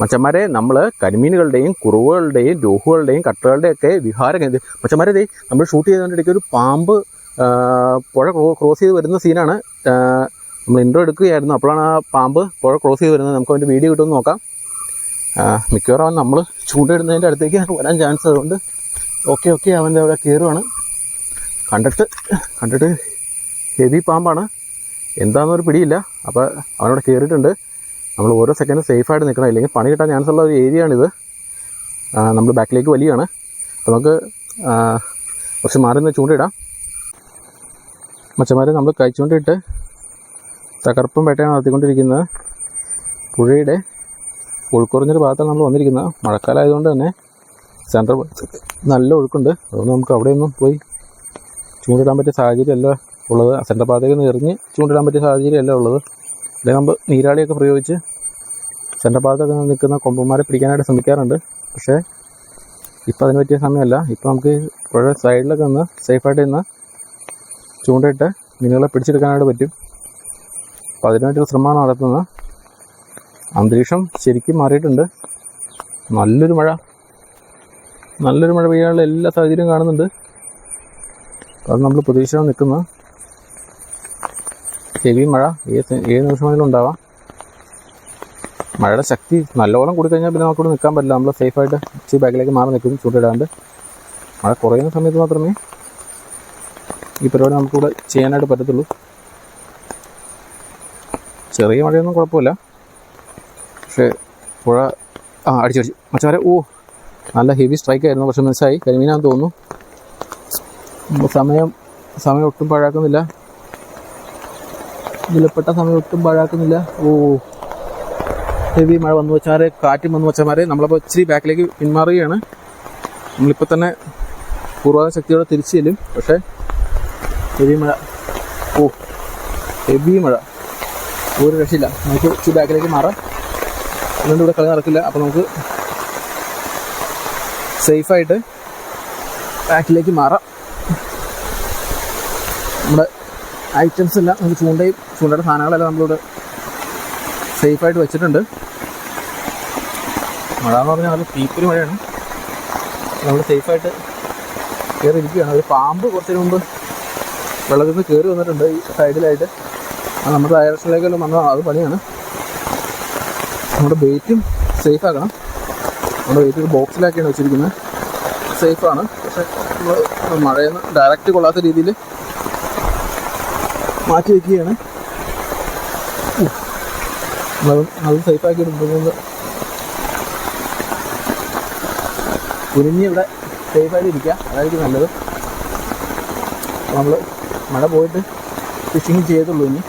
മച്ചന്മാരെ നമ്മൾ കരിമീനുകളുടെയും കുറുവകളുടെയും രോഹുകളുടെയും കട്ടകളുടെയൊക്കെ വിഹാര മച്ചന്മാരെ ദേ നമ്മൾ ഷൂട്ട് ചെയ്തുകൊണ്ടിരിക്കുക ഒരു പാമ്പ് പുഴ ക്രോ- ക്രോസ് ചെയ്ത് വരുന്ന സീനാണ് നമ്മൾ ഇൻട്രോ എടുക്കുകയായിരുന്നു. അപ്പോഴാണ് ആ പാമ്പ് പുഴ ക്രോസ് ചെയ്ത് വരുന്നത്. നമുക്ക് അതിന്റെ വീഡിയോ കിട്ടുമെന്ന് നോക്കാം. മിക്കവാറും നമ്മൾ ചൂണ്ടയിടുന്നതിന്റെ അടുത്തേക്ക് വരാൻ ചാൻസ് അതുകൊണ്ട് ഓക്കെ ഓക്കെ അവന്റെ അവിടെ കയറുവാണ് കണ്ടിട്ട് കണ്ടിട്ട് ഹെവി പാമ്പാണ്. എന്താണെന്നൊരു പിടിയില്ല. അപ്പോൾ അവനവിടെ കയറിയിട്ടുണ്ട് നമ്മൾ ഓരോ സെക്കൻഡും സേഫായിട്ട് നിൽക്കണം. ഇല്ലെങ്കിൽ പണി കിട്ടാൻ ചാൻസ് ഉള്ള ഒരു ഏരിയ ആണിത്. നമ്മൾ ബാക്കിലേക്ക് വലിയാണ്. നമുക്ക് കുറച്ച് മാറി നിന്ന് ചൂണ്ടിടാം. മച്ചന്മാരെ നമ്മൾ കഴിച്ചുകൊണ്ടിട്ട് തകർപ്പും വേട്ടയാണ് നടത്തിക്കൊണ്ടിരിക്കുന്നത് പുഴയുടെ ഒഴുക്കുറഞ്ഞൊരു ഭാഗത്താണ് നമ്മൾ വന്നിരിക്കുന്നത്. മഴക്കാലമായതുകൊണ്ട് തന്നെ സെൻട്രൽ നല്ല ഒഴുക്കുണ്ട്. അതുകൊണ്ട് നമുക്ക് അവിടെയൊന്നും പോയി ചൂണ്ടിടാൻ പറ്റിയ സാഹചര്യമല്ല ഉള്ളത്. സെൻട്രൽ ഭാഗത്തേക്ക് നിന്ന് എറിഞ്ഞ് ചൂണ്ടിടാൻ പറ്റിയ സാഹചര്യമല്ല ഉള്ളത്. ഇവിടെ നമ്മൾ നീരാളിയൊക്കെ പ്രയോഗിച്ച് സെന്റർ ഭാഗത്തൊക്കെ നിൽക്കുന്ന കൊമ്പന്മാരെ പിടിക്കാനായിട്ട് ശ്രമിക്കാറുണ്ട്. പക്ഷേ ഇപ്പോൾ അതിന് പറ്റിയ സമയമല്ല. ഇപ്പോൾ നമുക്ക് പുഴ സൈഡിലൊക്കെ നിന്ന് സേഫായിട്ട് നിന്ന് ചൂണ്ടയിട്ട് മീനുകളെ പിടിച്ചെടുക്കാനായിട്ട് പറ്റും. അപ്പം അതിനായിട്ടൊരു ശ്രമമാണ് നടത്തുന്നത്. അന്തരീക്ഷം ശരിക്കും മാറിയിട്ടുണ്ട്. നല്ലൊരു മഴ. നല്ലൊരു മഴ പെയ്യാനുള്ള എല്ലാ സാഹചര്യവും കാണുന്നുണ്ട്. അത് നമ്മൾ പ്രതീക്ഷ നിൽക്കുന്നത്. ഹെവി മഴ. ഏത് ഏത് നിമിഷം ഉണ്ടാവാം മഴയുടെ ശക്തി നല്ലോണം കൂടി കഴിഞ്ഞാൽ പിന്നെ നമുക്കിവിടെ നിൽക്കാൻ പറ്റില്ല. നമ്മൾ സേഫായിട്ട് ഇച്ചിരി ബാക്കിലേക്ക് മാറി നിൽക്കും ചൂടിടാണ്ട് മഴ കുറയുന്ന സമയത്ത് മാത്രമേ ഈ പരിപാടി നമുക്കിവിടെ ചെയ്യാനായിട്ട് പറ്റത്തുള്ളൂ. ചെറിയ മഴയൊന്നും കുഴപ്പമില്ല. പക്ഷേ പുഴ ആ അടിച്ചടിച്ചു മച്ചാരെ ഓ നല്ല ഹെവി സ്ട്രൈക്ക് ആയിരുന്നു. പക്ഷെ മിസ്സായി കരിമീനാന്ന് തോന്നുന്നു. സമയം സമയം ഒട്ടും പാഴാക്കുന്നില്ല. വിലപ്പെട്ട സമയം ഒട്ടും പാഴാക്കുന്നില്ല. ഓ ഹെവി മഴ വന്നു വെച്ചാൽ കാറ്റും വന്നു വെച്ചമാരെ നമ്മളപ്പോൾ ഇച്ചിരി ബാക്കിലേക്ക് പിന്മാറുകയാണ്. നമ്മളിപ്പോൾ തന്നെ പൂർവാധ ശക്തിയോടെ തിരിച്ചു ചെല്ലും. പക്ഷേ ഹെവി മഴ. ഓ ഹെവി മഴ. ഒരു രക്ഷയില്ല. നമുക്ക് ഇച്ചിരി ബാക്കിലേക്ക് മാറാം. അതുകൊണ്ട് ഇവിടെ കളി നടക്കില്ല. അപ്പോൾ നമുക്ക് സേഫായിട്ട് ബാക്കിലേക്ക് മാറാം നമ്മുടെ ഐറ്റംസ് എല്ലാം നമുക്ക് ചൂണ്ടയും ചൂണ്ടയുടെ സാധനങ്ങളെല്ലാം നമ്മളിവിടെ സേഫായിട്ട് വെച്ചിട്ടുണ്ട്. മഴ എന്ന് പറഞ്ഞാൽ നല്ല പീപ്പിന് മഴയാണ്. നമ്മൾ സേഫായിട്ട് കയറി ഇരിക്കുകയാണ് ഒരു പാമ്പ് കുറച്ചതിന് മുമ്പ് വെള്ളത്തിൽ നിന്ന് കയറി വന്നിട്ടുണ്ട് ഈ സൈഡിലായിട്ട് അത് നമ്മുടെ ഡയറക്ഷനിലേക്കെല്ലാം വന്നാൽ അത് പണിയാണ്. നമ്മുടെ ബെയ്റ്റും സേഫ് ആക്കണം. നമ്മുടെ ബെയ്റ്റ് ഒരു ബോക്സിലാക്കിയാണ് വെച്ചിരിക്കുന്നത്. സേഫാണ് പക്ഷേ നമ്മൾ മഴയൊന്ന് ഡയറക്റ്റ് കൊള്ളാത്ത രീതിയിൽ മാറ്റി വയ്ക്കുകയാണ് അത് സേഫ് സേഫാക്കി ഇടുമ്പോൾ കുനിഞ്ഞ് ഇവിടെ സേഫായിട്ട് ഇരിക്കുക. അതായിരിക്കും നല്ലത്. നമ്മൾ മഴ പോയിട്ട് ഫിഷിങ് ചെയ്തുള്ളൂ ഇനി.